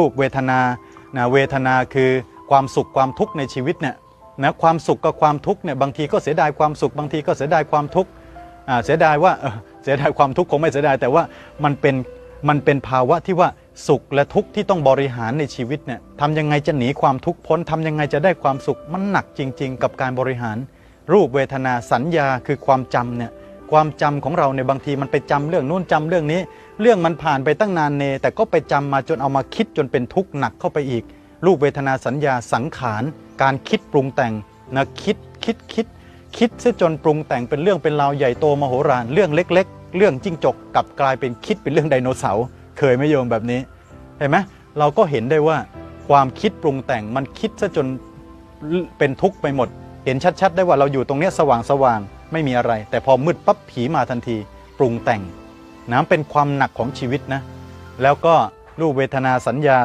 รูปเวทนานะเวทนาคือความสุขความทุกข์ในชีวิตเนี่ยนะความสุขกับความทุกข์เนี่ยบางทีก็เสียดายความสุข บางทีก็เสียดายความทุกข์เสียดายว่าเสียดายความทุกข์คงไม่เสียดายแต่ว่ามันเป็นมันเป็นภาวะที่ว่าสุขและทุกข์ที่ต้องบริหารในชีวิตเนี่ยทำยังไงจะหนีความทุกข์พ้นทำยังไงจะได้ความสุขมันหนักจริง ๆ กับการบริหาร รูปเวทนาสัญญาคือความจำเนี่ยความจำของเราในบางทีมันไปจำเรื่องนู้นจำเรื่องนี้ เรื่องมันผ่านไปตั้งนานเน แต่ก็ไปจำมาจนเอามาคิดจนเป็นทุกข์หนักเข้าไปอีก รูปเวทนาสัญญาสังขาร การคิดปรุงแต่งนะคิดคิดคิดคิดเสียจนปรุงแต่งเป็นเรื่องเป็นราวใหญ่โตมโหฬารเรื่องเล็ก ๆ เรื่องจิ้งจกกลับกลายเป็นคิดเป็นเรื่องไดโนเสาร์เคยไหมโยมแบบนี้เห็นไหมเราก็เห็นได้ว่าความคิดปรุงแต่งมันคิดซะจนเป็นทุกข์ไปหมด เห็นชัด ๆ ได้ว่าเราอยู่ตรงเนี้ยสว่างสว่างไม่มีอะไร แต่พอมืดปั๊บผีมาทันที ปรุงแต่ง น้ำเป็นความหนักของชีวิตนะแล้วก็รูปเวทนาสัญญา